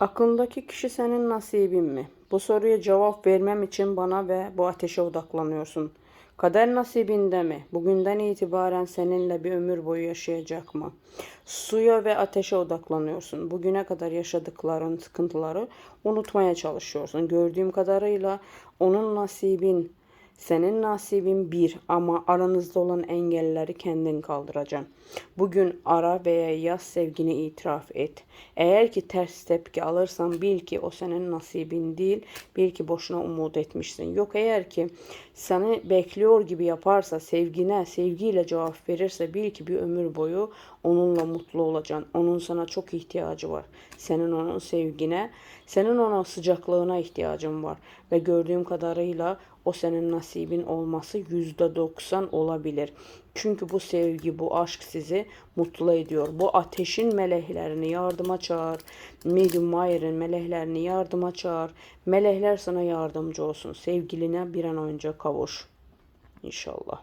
Aklındaki kişi senin nasibin mi? Bu soruya cevap vermem için bana ve bu ateşe odaklanıyorsun. Kader nasibinde mi? Bugünden itibaren seninle bir ömür boyu yaşayacak mı? Suya ve ateşe odaklanıyorsun. Bugüne kadar yaşadıkların sıkıntıları unutmaya çalışıyorsun. Gördüğüm kadarıyla onun nasibin senin nasibin bir ama aranızda olan engelleri kendin kaldıracaksın. Bugün ara veya yaz sevgini itiraf et. Eğer ki ters tepki alırsan bil ki o senin nasibin değil. Bil ki boşuna umut etmişsin. Yok eğer ki seni bekliyor gibi yaparsa sevgine sevgiyle cevap verirse bil ki bir ömür boyu onunla mutlu olacaksın. Onun sana çok ihtiyacı var. Senin onun sevgine, senin ona sıcaklığına ihtiyacın var. Ve gördüğüm kadarıyla o senin nasibin olması yüzde doksan olabilir. Çünkü bu sevgi, bu aşk sizi mutlu ediyor. Bu ateşin meleklerini yardıma çağır. Megan Mayer'in meleklerini yardıma çağır. Melekler sana yardımcı olsun. Sevgiline bir an önce kavuş. İnşallah.